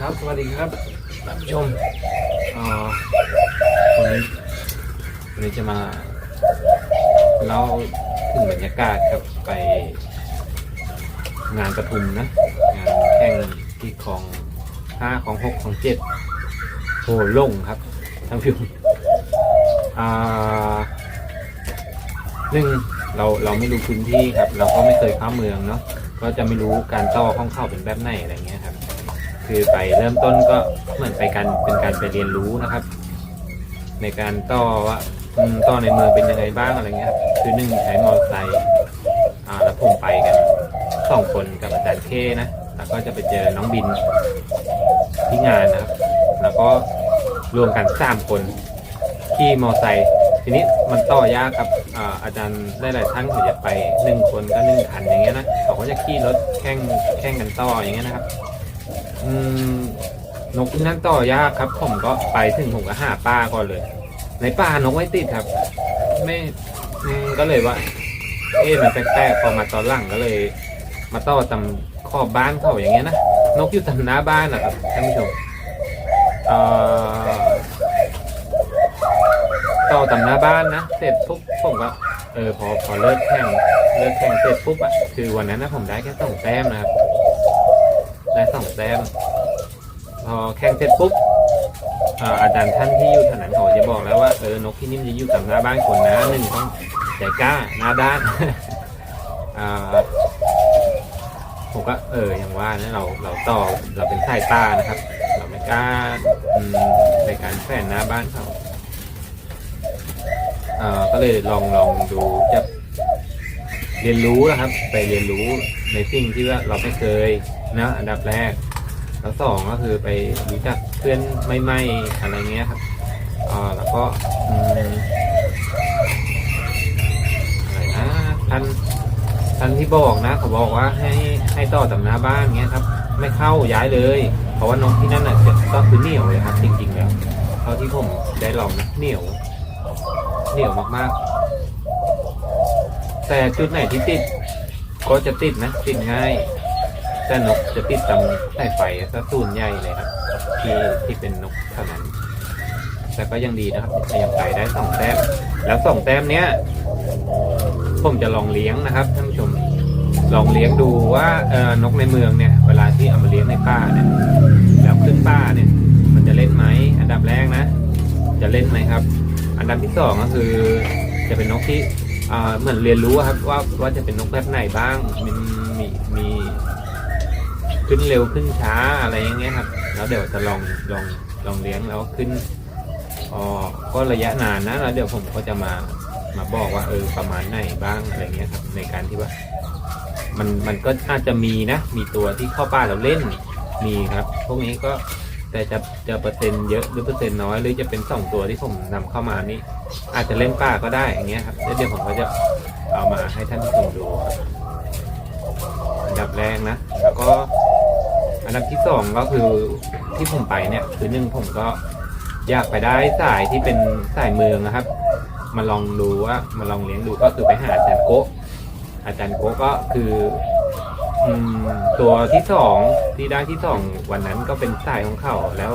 ครับ สวัสดีครับท่านผู้ชมอ่าวันนี้วันนี้จะมาเล่าถึงบรรยากาศครับไปงานประทุมนะ งานแข่งที่ของห้าของหกของเจ็ดโหล่งครับท่านผู้ชมอ่าหนึ่งเราเราไม่รู้พื้นที่ครับ เราก็ไม่เคยเข้าเมืองเนาะก็จะไม่รู้การต่อห้องเข้าเป็นแบบไหนอะไรเงี้ยครับ คือไปเริ่มต้นก็เหมือนไปการเป็นการไปเรียนรู้นะครับ ในการต่อว่าต่อในเมืองเป็นยังไงบ้างอะไรเงี้ยครับคือหนึ่งใช้มอเตอร์ไซค์อ่าแล้วผมไปกันสองคนกับอาจารย์เคนะแล้วก็จะไปเจอน้องบินที่งานนะครับ แล้วก็รวมกันสามคนขี่มอเตอร์ไซค์ทีนี้มันต่อยากครับอาจารย์ได้หลายท่านเขาจะไปหนึ่งคนก็หนึ่งคันอย่างเงี้ยนะเขาก็จะขี่รถแข่งแข่งกันต่ออย่างเงี้ยนะครับ อืมนกนั่นต่อยากครับ ผมก็ไปถึงผมก็หาป้าก่อนเลย ในป่านกไม่ติดครับ ไม่อืมก็เลยว่า เอ๊ะมันแปลกๆพอมาตอนหลังก็เลย มาต่อตำขอบบ้านเขาอย่างเงี้ยนะนกอยู่ตำหน้าบ้านนะครับท่านผู้ชมเอ่อต่อตำหน้าบ้านนะเสร็จปุ๊บผมก็เออพอพอเลิกแข่งเลิกแข่งเสร็จปุ๊บอะคือวันนั้นนะผมได้แค่สองแต้มนะครับ ได้สองแต้มพอแข่งเสร็จปุ๊บอ่ออาจารย์ท่านที่อยู่แถนันเขาจะบอกแล้วว่าเออนกที่นิ่มจะอยู่กับหน้าบ้านคนนะหนึ่งต้องใจกล้าหน้าด้านอ่าผมก็เอออย่างว่านะเราเราต่อเราเป็นสายตานะครับ เราไม่กล้าในการแฝงหน้าบ้านเขาเอ่อก็เลยลองลองดูจะเรียนรู้นะครับ ไปเรียนรู้ในสิ่งที่ว่าเราไม่เคย นะอันดับแรก แล้วสองก็คือไปรู้จักเพื่อนใหม่ๆอะไรเงี้ยครับอ่าแล้วก็อะไรนะท่านท่านที่บอกนะเขาบอกว่าให้ให้ต่อตำหน้าบ้านเงี้ยครับ ไม่เข้าย้ายเลย เพราะว่านกที่นั่นน่ะจะก็คือเหนียวเลยครับ จริงๆแล้วเท่าที่ผมได้ลองนะเหนียวเหนียวมากๆ แต่จุดไหนที่ติดก็จะติดนะติดง่าย แต่นกจะติดตามสายไฟซะส่วนใหญ่เลยครับ ที่ที่เป็นนกเท่านั้น แต่ก็ยังดีนะครับยังไปได้สองแต้มแล้วสองแต้มเนี้ยผมจะลองเลี้ยงนะครับท่านผู้ชมลองเลี้ยงดูว่าเออนกในเมืองเนี่ย เวลาที่เอามาเลี้ยงในป่าเนี่ยแล้วขึ้นป่าเนี่ย มันจะเล่นไหมอันดับแรกนะ จะเล่นไหมครับ อันดับที่สองก็คือจะเป็นนกที่อ่าเหมือนเรียนรู้ครับว่าว่าจะเป็นนกแบบไหนบ้างมันมีมี ขึ้นเร็วขึ้นช้าอะไรอย่างเงี้ยครับ แล้วเดี๋ยวจะลองลองลองเลี้ยงแล้วขึ้นอ๋อก็ระยะนานนะแล้วเดี๋ยวผมก็จะมามาบอกว่าเออประมาณไหนบ้างอะไรเงี้ยครับ ในการที่ว่า มันมันก็อาจจะมีนะ มีตัวที่เข้าป่าเราเล่นมีครับ พวกนี้ก็แต่จะจะเปอร์เซ็นต์เยอะหรือเปอร์เซ็นต์น้อยหรือจะเป็นสองตัวที่ผมนำเข้ามานี่อาจจะเล่นป่าก็ได้อย่างเงี้ยครับแล้วเดี๋ยวผมก็จะเอามาให้ท่านผู้ชมดูครับอันดับแรกนะ แล้วก็ อันดับที่สองก็คือที่ผมไปเนี่ย คือหนึ่งผมก็อยากไปได้สายที่เป็นสายเมืองนะครับ มาลองดูว่ามาลองเลี้ยงดูก็คือไปหาอาจารย์โกะอาจารย์โกะก็คืออืมตัวที่สองที่ได้ที่สองวันนั้นก็เป็นสายของเขาแล้ว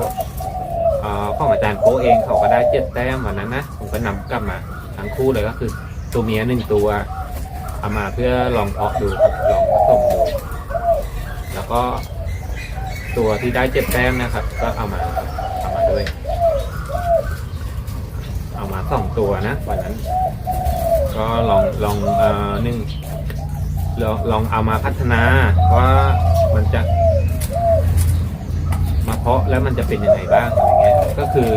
เอ่อของอาจารย์โกะเองเขาก็ได้เจ็ดแต้มวันนั้นนะผมก็นำกลับมาทั้งคู่เลยก็คือ ตัวเมียหนึ่งตัวเอามาเพื่อลองเพาะดูครับลองผสมดูแล้วก็ ตัวที่ได้เจ็ดแต้มนะครับ ก็เอามาเอามาด้วย เอามาสองตัวนะวันนั้น ก็ลองลองเอ่อหนึ่งลองลองเอามาพัฒนาว่ามันจะ มาเพาะแล้วมันจะเป็นยังไงบ้างอะไรเงี้ยก็คือ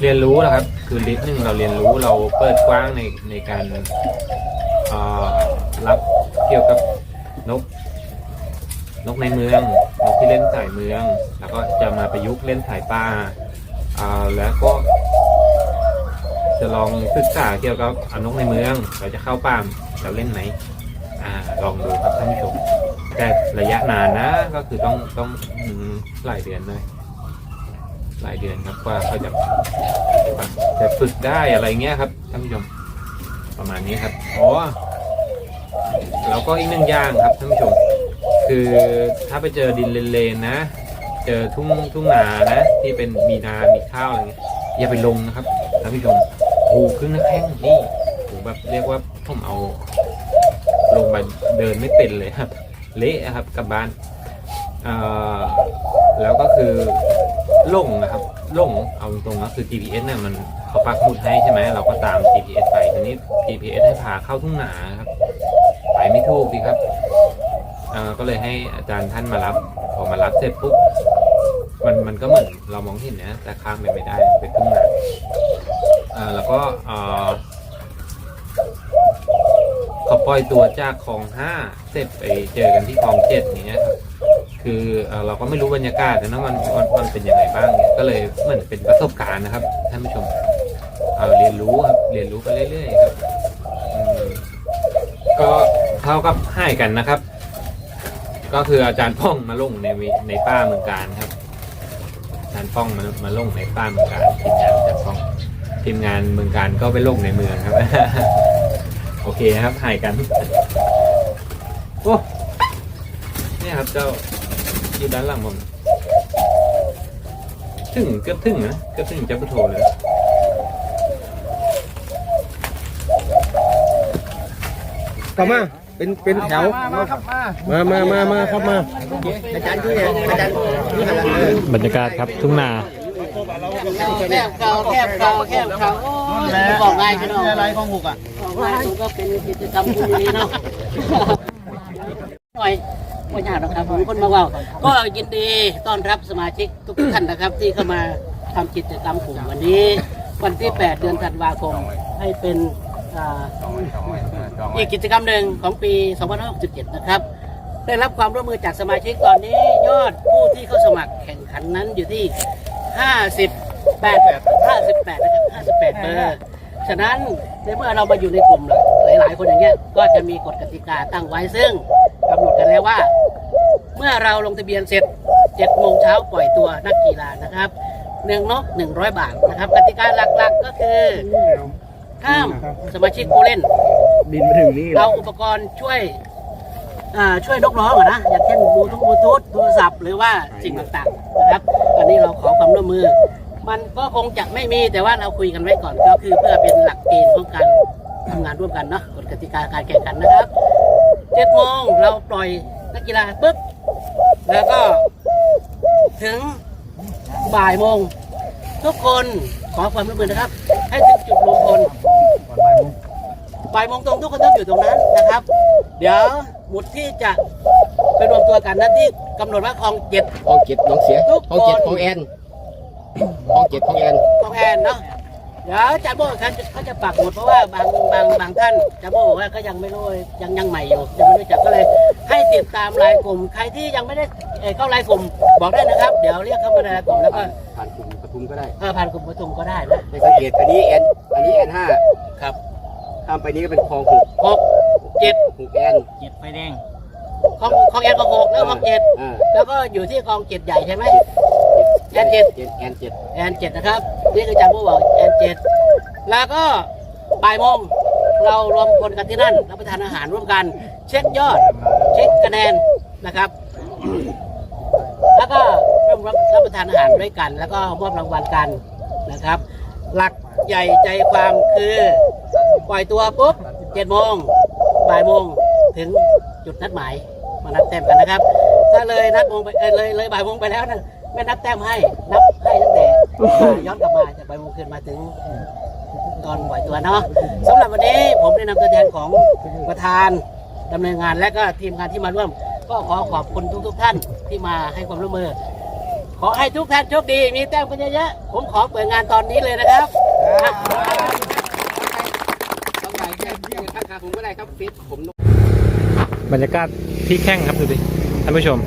เรียนรู้นะครับ คือลิสต์หนึ่งเราเรียนรู้เราเปิดกว้างในในการรับเกี่ยวกับนกนกในเมืองนก ที่เล่นสายเมือง แล้วก็จะมาประยุกต์เล่นสายป่าอ่าแล้วก็ จะลองศึกษาเกี่ยวกับอนกในเมือง เราจะเข้าป่ามเราเล่นไหมอ่าลองดูครับท่านผู้ชมแต่ระยะนานนะ ก็คือต้องต้องหลายเดือนเลยหลายเดือนครับว่าเขาจะจะฝึกได้อะไรเงี้ยครับท่านผู้ชมประมาณนี้ครับอ๋อแล้วก็อีกหนึ่งอย่างครับท่านผู้ชม คือถ้าไปเจอดินเลนๆนะ เจอทุ่งทุ่งนานะ ที่เป็นมีนา มีข้าวอะไรเงี้ยอย่าไปลงนะครับท่านผู้ชมโอ้ครึ่งน้าแข้งนี่โอ้โหแบบเรียกว่าผมเอา ลงไปเดินไม่เป็นเลยครับ เละครับกลับบ้านแล้วก็คือหลงนะครับหลงเอาตรงๆก็คือ GPS เนี่ยมันเขาปักหมุดให้ใช่ไหมเราก็ตาม GPS ไปทีนี้ GPS ให้พาเข้าทุ่งนาครับ ไปไม่ถูกดีครับ ก็เลยให้อาจารย์ท่านมารับพอมารับเสร็จปุ๊บมันมันก็เหมือนเรามองเห็นนะแต่ข้ามไปไม่ได้เป็นทุ่งนาเอ่อแล้วก็เอ่อเขาปล่อยตัวจากคลองห้าเสร็จไปเจอกันที่คลองเจ็ดอย่างเงี้ยครับคือเอเราก็ไม่รู้บรรยากาศนะมันมันมันเป็นยังไงบ้างเนี่ยก็เลยเหมือนเป็นประสบการณ์นะครับท่านผู้ชมเอาเรียนรู้ครับเรียนรู้ไปเรื่อยๆครับก็เท่ากับให้กันนะครับ ก็คืออาจารย์ป้องมาลงในในป้าเมืองการครับ อาจารย์ป้องมามาลงในป้าเมืองการทีมงานอาจารย์ป้องทีมงานเมืองการก็ไปลงในเมืองครับ โอเคครับถ่ายกันโอ้เนี่ยครับเจ้าอยู่ด้านหลังผมถึงเกือบถึงนะเกือบถึงจะพุทโธเลยเข้ามา เป็นเป็นแถว มามามามาครับมาอาจารย์ที่ไหนอาจารย์นี่อะไรเออบรรยากาศครับทุ่งนาแคบเขาแคบเขาแคบเขาโอ้ยบอกง่ายพี่น้องอะไรของหกอะบอกง่ายผมก็เป็นกิจกรรมพวกนี้เนาะหน่อยไม่ยากหรอกครับผมคนมาเว่าก็ยินดีต้อนรับสมาชิกทุกท่านนะครับ ที่เข้ามาทำกิจกรรมกลุ่มวันนี้ วันที่ 8 เดือนธันวาคมให้เป็น อ่าอีกกิจกรรมหนึ่งของปี 2567 นะครับ ได้รับความร่วมมือจากสมาชิกตอนนี้ยอดผู้ที่เข้าสมัครแข่งขันนั้นอยู่ที่ 58 58 นะครับ 58 เบอร์ ฉะนั้นในเมื่อเรามาอยู่ในกลุ่มหลายๆ คนอย่างเงี้ย ก็จะมีกฎกติกาตั้งไว้ซึ่งกำหนดกันแล้วว่า เมื่อเราลงทะเบียนเสร็จ 7 โมงเช้าปล่อยตัวนักกีฬานะครับหนึ่งนก100 บาทนะครับกติกาหลักๆก็คือ ห้ามสมาชิกผู้เล่น บินมาถึงนี่เอาอุปกรณ์ช่วยอ่าช่วยนกร้องอะนะอย่างเช่นบลูทูธบลูทูธโทรศัพท์หรือว่าสิ่งต่างๆนะครับอันนี้เราขอความร่วมมือ มันก็คงจะไม่มีแต่ว่าเราคุยกันไว้ก่อนก็คือเพื่อเป็นหลักเกณฑ์ของการทำงานร่วมกันเนาะกฎกติกาการแข่งขันนะครับเจ็ดโมงเราปล่อยนักกีฬาปุ๊บแล้วก็ ถึงบ่ายโมงทุกคนขอความร่วมมือนะครับ ให้ถึงจุดรวมพล บ่ายโมงตรงทุกคนต้องอยู่ตรงนั้นนะครับ เดี๋ยวหมุดที่จะไปรวมตัวกันนั้นที่กำหนดว่าคลองเจ็ดของเจ็ดน้องเสียทุกของเจ็ดคนของแอนของเจ็ดของแอนคลองแอนเนาะเดี๋ยวอาจารย์โบเขาจะเขาจะปักหมุดเพราะว่าบางบางบางท่านอาจารย์โบบอกว่าก็ยังไม่รู้ยังยังใหม่อยู่ยังไม่รู้จักก็เลย ให้ติดตามรายกลุ่ม ใครที่ยังไม่ได้เอ่อเข้ารายกลุ่มบอกได้นะครับ เดี๋ยวเรียกเข้ามาในรายกลุ่มแล้วก็ผ่านกลุ่มปทุมก็ได้เออผ่านกลุ่มประชุมก็ได้นะในสังเกตอันนี้แอนอันนี้แอนห้าครับ ข้ามไปนี้ก็เป็นคลองหกหกเจ็ดหกแอนเจ็ดไฟแดงคลองคลองแอนคลองหกแล้วคลองเจ็ดอ่าแล้วก็อยู่ที่คลองเจ็ดใหญ่ใช่ไหม แอนเจ็ดเจ็ดแอนเจ็ดแอนเจ็ดนะครับนี่คืออาจารย์ผู้บอกแอนเจ็ดแล้วก็บ่ายโมงเรารวมคนกันที่นั่นรับประทานอาหารร่วมกัน เช็คยอด เช็คคะแนนนะครับ แล้วก็ร่วมรับรับประทานอาหารด้วยกัน แล้วก็มอบรางวัลกันนะครับ หลักใหญ่ใจความคือ ปล่อยตัวปุ๊บเจ็ดโมงบ่ายโมงถึงจุดนัดหมายมานับแต้มกันนะครับ ถ้าเลยนัดโมงไปเออเลยเลยบ่ายโมงไปแล้วนะไม่นับแต้มให้นับให้ตั้งแต่ย้อนกลับมาจากบ่ายโมงคืนมาถึงตอนปล่อยตัวเนาะสำหรับวันนี้ผมได้นำตัวแทนของประธานดำเนินงานและก็ทีมงานที่มาร่วม ก็ขอขอบคุณทุก ๆ ท่านที่มาให้ความร่วมมือ ขอให้ทุกท่านโชคดีมีแต้มกันเยอะๆผมขอเปิดงานตอนนี้เลยนะครับอะ ต้องไปแค่ข้างขาผมก็ได้ครับ ฟิตผมบรรยากาศที่แข้งครับดูดิท่านผู้ชม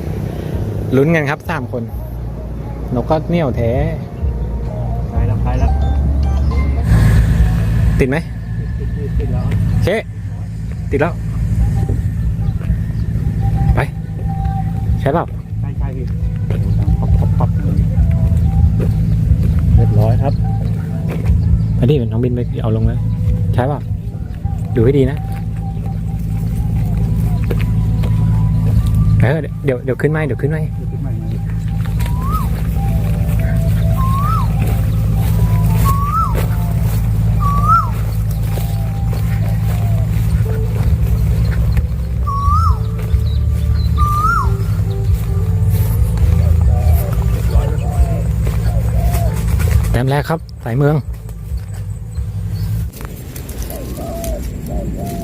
ลุ้นกันครับสามคนนกก็เหนี่ยวแท้ไปแล้วไปแล้วติดไหมติดแล้วโอเคติดแล้ว ไป ใช่เปล่าใช่ใช่พี่ป๊อปป๊อปป๊อปเรียบร้อยครับอันนี้เป็นน้องบินไปเอาลงแล้ว ใช่เปล่าดูให้ดีนะ เดี๋ยวเดี๋ยวขึ้นไหมเดี๋ยวขึ้นไหมแต้มแรกครับ สายเมือง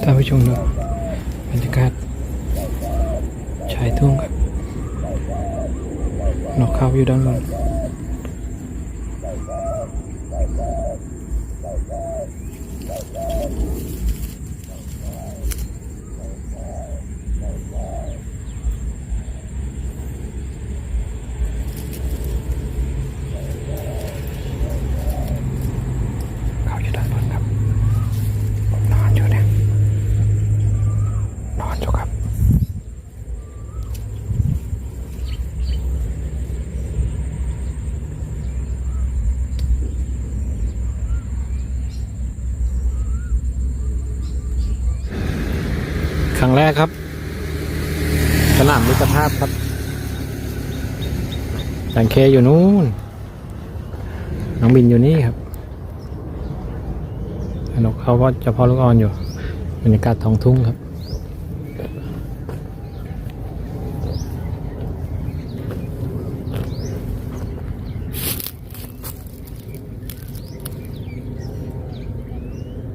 ท่านผู้ชมดูบรรยากาศ ชายทุ่งครับนกเขาอยู่ด้านบนเขาอยู่ด้านบนครับนอนอยู่เนี่ยนอนอยู่ครับ ครั้งแรกครับ สนามมิตรภาพครับจังเคอยู่นู้น น้องบินอยู่นี่ครับนกเขาก็จะพอลูกอ่อนอยู่ บรรยากาศท้องทุ่งครับ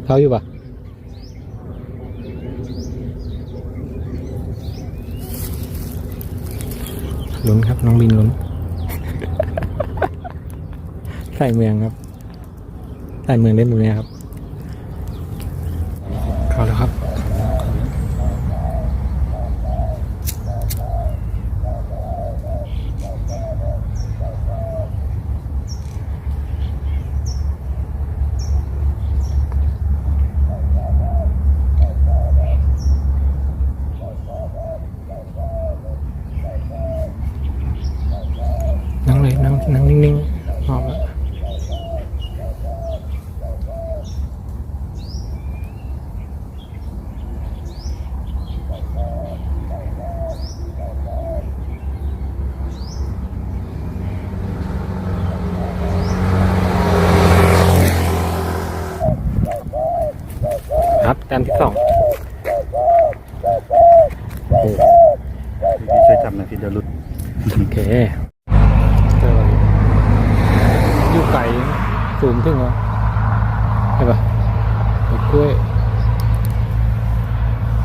เขาอยู่ปะ ลุ้นครับน้องบินลุ้นใส่เมืองครับใส่เมืองเล่นแบบนี้ครับ เข้าแล้วครับ นั่ง เลยนั่งนั่งนิ่งๆออกแล้วครับแต้มที่สองโอ้โห พี่ช่วยจับหน่อยพี่เดี๋ยวหลุด โอเคเจออยู่ไกลสูงถึงวะ ใช่ปะไอ้กล้วย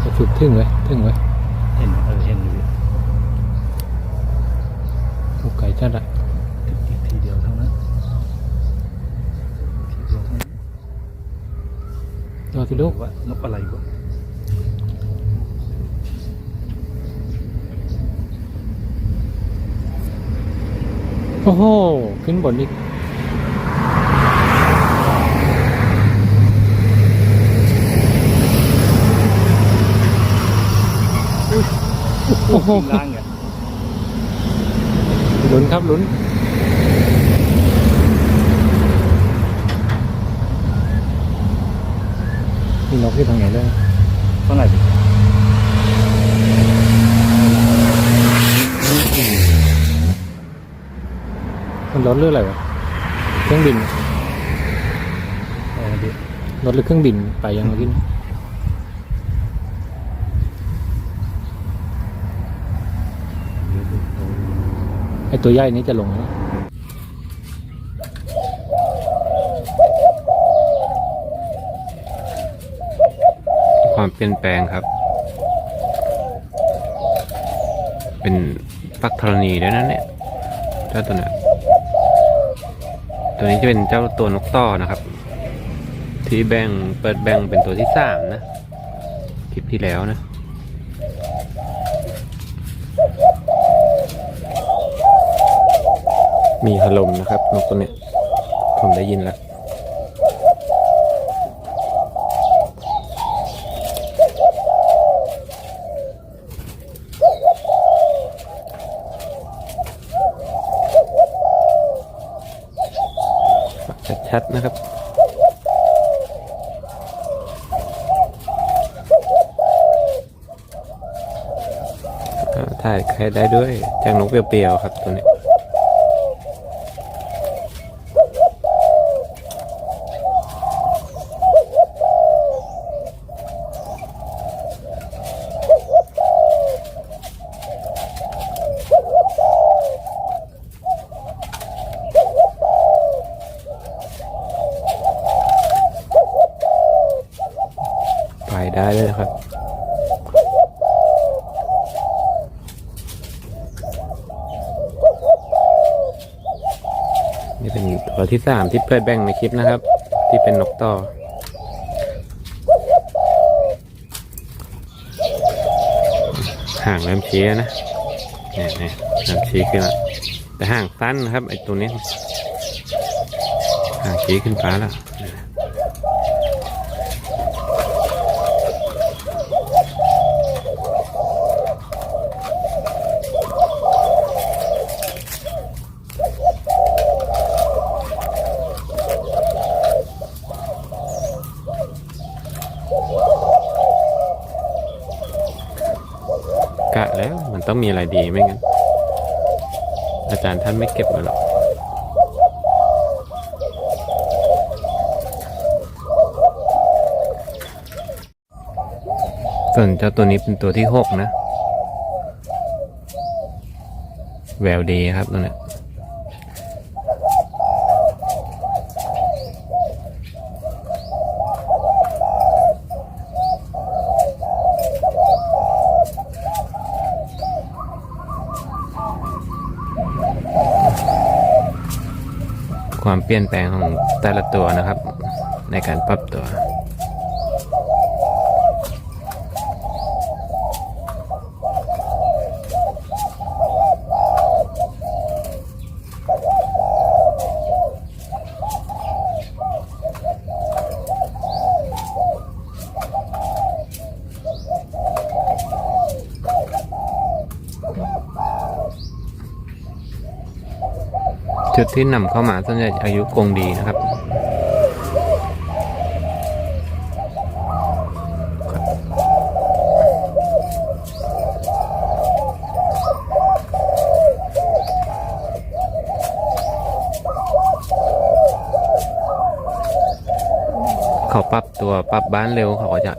จะฝึกถึงไว้ถึงไว้เห็นเออเห็นอยู่อยู่ไกลจัดอะอีกทีเดียวเท่านั้นทีเดียวเท่านั้นรอที่ลูกว่านกอะไรวะโอ้โห ขึ้นบนอีก โอ้โหข้างล่างเนี่ยลุ้นครับลุ้นมีนกที่ทางไหนด้วยเท่าไหร่ดิมันรถหรืออะไรวะเครื่องบินเออดิรถหรือเครื่องบินไปยังเมื่อกี้นี้ ไอตัวใหญ่นี้จะลงความเปลี่ยนแปลงครับ เป็นปักธรณีด้วยนะเนี่ยเจ้าตัวนี้ตัวนี้จะเป็นเจ้าตัวนกต่อนะครับ ที่แบ่งเปิดแบ่งเป็นตัวที่สามนะ คลิปที่แล้วนะ มีฮาลมนะครับนกตัวเนี้ยผมได้ยินแล้วชัดๆนะครับถ่ายใครได้ด้วยแจ้งนกเปรียวๆครับตัวนี้ ได้เลยนะครับ นี่เป็นตัว ที่สามที่เพื่อแบ่งในคลิปนะครับ ที่เป็นนกต่อ ห่างเริ่มชี้นะเนี่ยเนี่ยเริ่มชี้ขึ้นแล้วแต่ห่างสั้นนะครับไอ้ตัวนี้ห่างชี้ขึ้นฟ้าแล้วกะแล้ว มันต้องมีอะไรดีไม่งั้น อาจารย์ท่านไม่เก็บมาหรอกส่วนเจ้าตัวนี้เป็นตัวที่หกนะ แววดีครับตัวเนี้ย ความเปลี่ยนแปลงของแต่ละตัวนะครับ ในการปรับตัว จุดที่นำเข้ามาส่วนใหญ่อายุคงดีนะครับ เขาปรับตัวปรับบ้านเร็วเขาก็จะ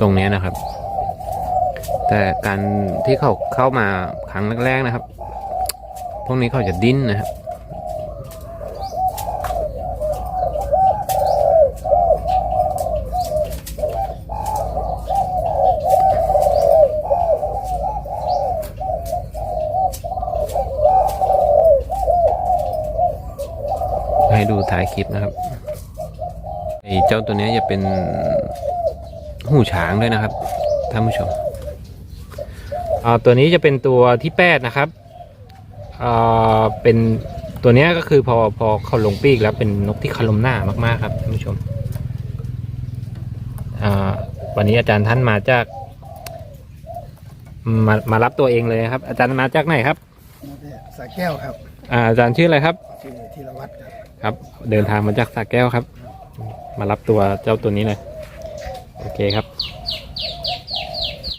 ตรงนี้นะครับ แต่การที่เขาเข้ามาครั้งแรกๆนะครับ วกนี้เขาจะดิ้นนะครับให้ดูถ่ายคลิปนะครับไอ้เจ้าตัวนี้จะเป็นหูช้างด้วยนะครับท่านผู้ชมอ่าตัวนี้จะเป็นตัวที่แปดนะครับ เป็นตัวเนี้ยก็คือพอพอเขาลงปีกแล้วเป็นนกที่คารมหน้ามากๆครับท่านผู้ชมอ่าวันนี้อาจารย์ท่านมาจาก มามารับตัวเองเลยครับ อาจารย์มาจากไหนครับสาแก้วครับอ่าอาจารย์ชื่ออะไรครับชื่อธีรวัตรครับครับ เดินทางมาจากสระแก้วครับ มารับตัวเจ้าตัวนี้เลยโอเคครับ